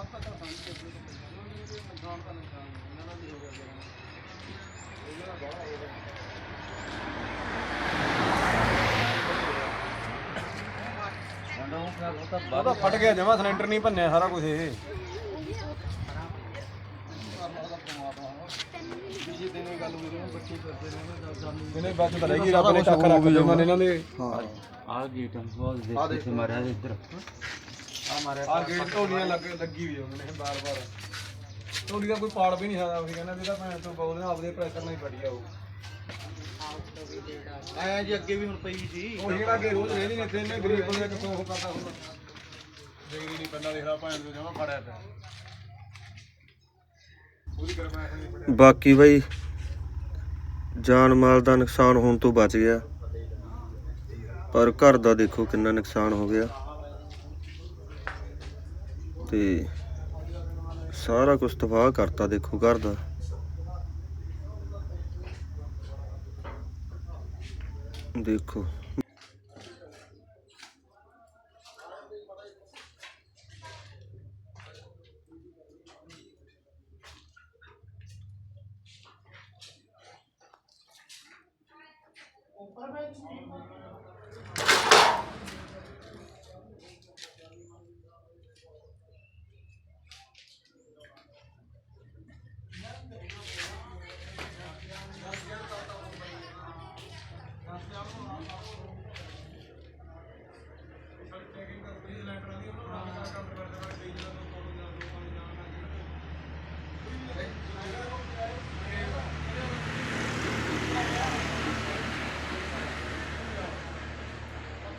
ਆਪ ਤਾਂ ਤਾਂ ਸੰਗ ਕੇ ਨੁਕਸਾਨ ਤਾਂ ਨੁਕਸਾਨ ਇਹਨਾਂ ਦਾ ਵੀ ਹੋ ਗਿਆ ਜਰਾ ਇਹਨਾਂ ਦਾ ਬੜਾ ਹੋ ਗਿਆ ਉਹਦਾ ਫਟ ਗਿਆ ਜਮਾ ਸਿਲੰਡਰ ਨਹੀਂ ਭੰਨਿਆ ਸਾਰਾ ਕੁਝ ਇਹ। ਇਹਨੇ ਬਾਅਦ ਚ ਰਹੇਗੀ ਰੱਬ ਨੇ ਕੱਖ ਰੱਖ ਦੇਣਾ ਇਹਨਾਂ ਦੇ ਆ ਗੇਟ ਬਹੁਤ ਦੇਖ। ਮਾਰਿਆ ਇੱਧਰ। ਆ ਗੇਟ ਢੋਲੀਆਂ ਲੱਗ ਲੱਗੀ ਹੋਈ ਉਹਨਾਂ ਨੇ ਬਾਰ ਬਾਰ। ਢੋਲੀ ਦਾ ਕੋਈ ਪਾੜ ਵੀ ਨਹੀਂ ਸਕਦਾ ਉਹੀ ਕਹਿੰਦਾ ਜਿਹਦਾ ਭੈਣ ਤੋਂ ਬੋਲਦੇ ਆਪਦੇ ਪ੍ਰੈਸ਼ਰ ਨਾਲ ਹੀ ਬੜੀ ਆਉ ਐ ਜੀ ਅੱਗੇ ਵੀ ਹੁਣ ਪਈ ਸੀ। ਉਹ ਜਿਹੜਾ ਕਿ ਰੋਜ਼ ਰਹਿੰਦੀ ਨੇ ਇੱਥੇ ਇਹਨੇ ਗਰੀਬ ਬੰਦੇ ਕਿਥੋਂ ਉਹ ਕਰਦਾ ਹੁੰਦਾ। ਦੇਗਰੀ ਨਹੀਂ ਪੰਨਾ ਦੇਖਦਾ ਭੈਣ ਤੋਂ ਜਮਾ ਫੜਿਆ ਪਿਆ। ਉਹਦੀ ਗਰਮੈਸ਼ ਨਹੀਂ ਫੜਿਆ। ਬਾਕੀ ਬਈ ਜਾਨ ਮਾਲ ਦਾ ਨੁਕਸਾਨ ਹੋਣ ਤੋਂ ਬਚ ਗਿਆ। ਪਰ ਘਰ ਦਾ ਦੇਖੋ ਕਿੰਨਾ ਨੁਕਸਾਨ ਹੋ ਗਿਆ। ਤੇ ਸਾਰਾ ਕੁਝ ਤਬਾਹ ਕਰਤਾ ਦੇਖੋ ਘਰ ਦਾ। ਦੇਖੋ। ਉੱਪਰ ਬੈਠ